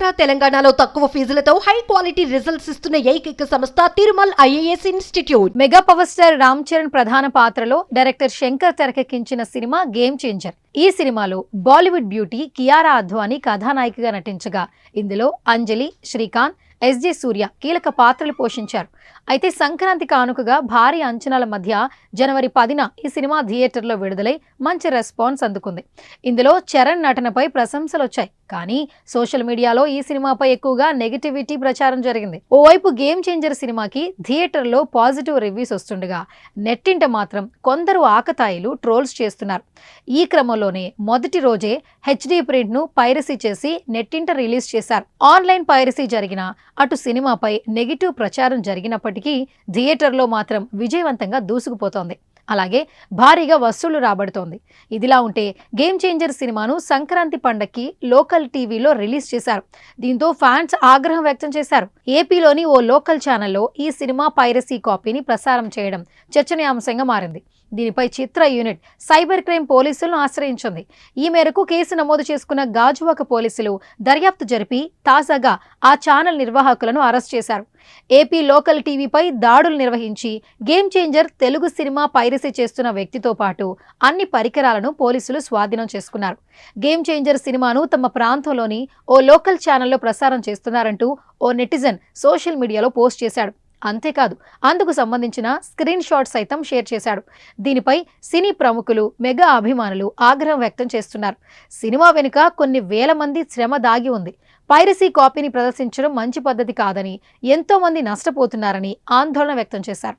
ఆంధ్ర తెలంగాణలో తక్కువ ఫీజులతో high quality results ఇస్తున్న ఏకైక సంస్థ Tirumal IAS institute. Mega power star Ram Charan ప్రధాన పాత్రలో డైరెక్టర్ శంకర్ తెరకెక్కించిన సినిమా గేమ్ చేంజర్. ఈ సినిమాలో బాలీవుడ్ బ్యూటీ కియారా అద్వానీ కథానాయికగా నటించగా ఇందులో అంజలి శ్రీకాంత్ ఎస్జే సూర్య కీలక పాత్రలు పోషించారు. అయితే సంక్రాంతి కానుకగా భారీ అంచనాల మధ్య జనవరి పదిన ఈ సినిమా థియేటర్లో విడుదలై మంచి రెస్పాన్స్ అందుకుంది. ఇందులో చరణ్ నటనపై ప్రశంసలు వచ్చాయి కానీ సోషల్ మీడియాలో ఈ సినిమాపై ఎక్కువగా నెగిటివిటీ ప్రచారం జరిగింది. ఓవైపు గేమ్ చేంజర్ సినిమాకి థియేటర్లో పాజిటివ్ రివ్యూస్ వస్తుండగా నెట్టింట మాత్రం కొందరు ఆకతాయిలు ట్రోల్స్ చేస్తున్నారు. ఈ క్రమంలో క్రమంలోనే మొదటి రోజే హెచ్డి ప్రింట్ను పైరసీ చేసి నెట్టింట రిలీజ్ చేశారు. ఆన్లైన్ పైరసీ జరిగిన అటు సినిమాపై నెగిటివ్ ప్రచారం జరిగినప్పటికీ థియేటర్లో మాత్రం విజయవంతంగా దూసుకుపోతోంది. అలాగే భారీగా వసూళ్ళు రాబడుతోంది. ఇదిలా ఉంటే గేమ్ చేంజర్ సినిమాను సంక్రాంతి పండక్కి లోకల్ టీవీలో రిలీజ్ చేశారు. దీంతో ఫ్యాన్స్ ఆగ్రహం వ్యక్తం చేశారు. ఏపీలోని ఓ లోకల్ ఛానల్లో ఈ సినిమా పైరసీ కాపీని ప్రసారం చేయడం చర్చనీయాంశంగా మారింది. దీనిపై చిత్ర యూనిట్ సైబర్ క్రైమ్ పోలీసులను ఆశ్రయించింది. ఈ మేరకు కేసు నమోదు చేసుకున్న గాజువాక పోలీసులు దర్యాప్తు జరిపి తాజాగా ఆ ఛానల్ నిర్వాహకులను అరెస్ట్ చేశారు. ఏపీ లోకల్ టీవీపై దాడులు నిర్వహించి game changer Telugu cinema piracy చేస్తున్న వ్యక్తితో పాటు అన్ని పరికరాలను పోలీసులు స్వాధీనం చేసుకున్నారు. గేమ్ చేంజర్ సినిమాను తమ ప్రాంతంలోని ఓ లోకల్ ఛానల్లో ప్రసారం చేస్తున్నారంటూ ఓ నెటిజన్ సోషల్ మీడియాలో పోస్ట్ చేశాడు. అంతేకాదు అందుకు సంబంధించిన స్క్రీన్ షాట్ సైతం షేర్ చేశాడు. దీనిపై సినీ ప్రముఖులు మెగా అభిమానులు ఆగ్రహం వ్యక్తం చేస్తున్నారు. సినిమా వెనుక కొన్ని వేల మంది శ్రమ దాగి ఉంది. పైరసీ కాపీని ప్రదర్శించడం మంచి పద్ధతి కాదని ఎంతో మంది నష్టపోతున్నారని ఆందోళన వ్యక్తం చేశారు.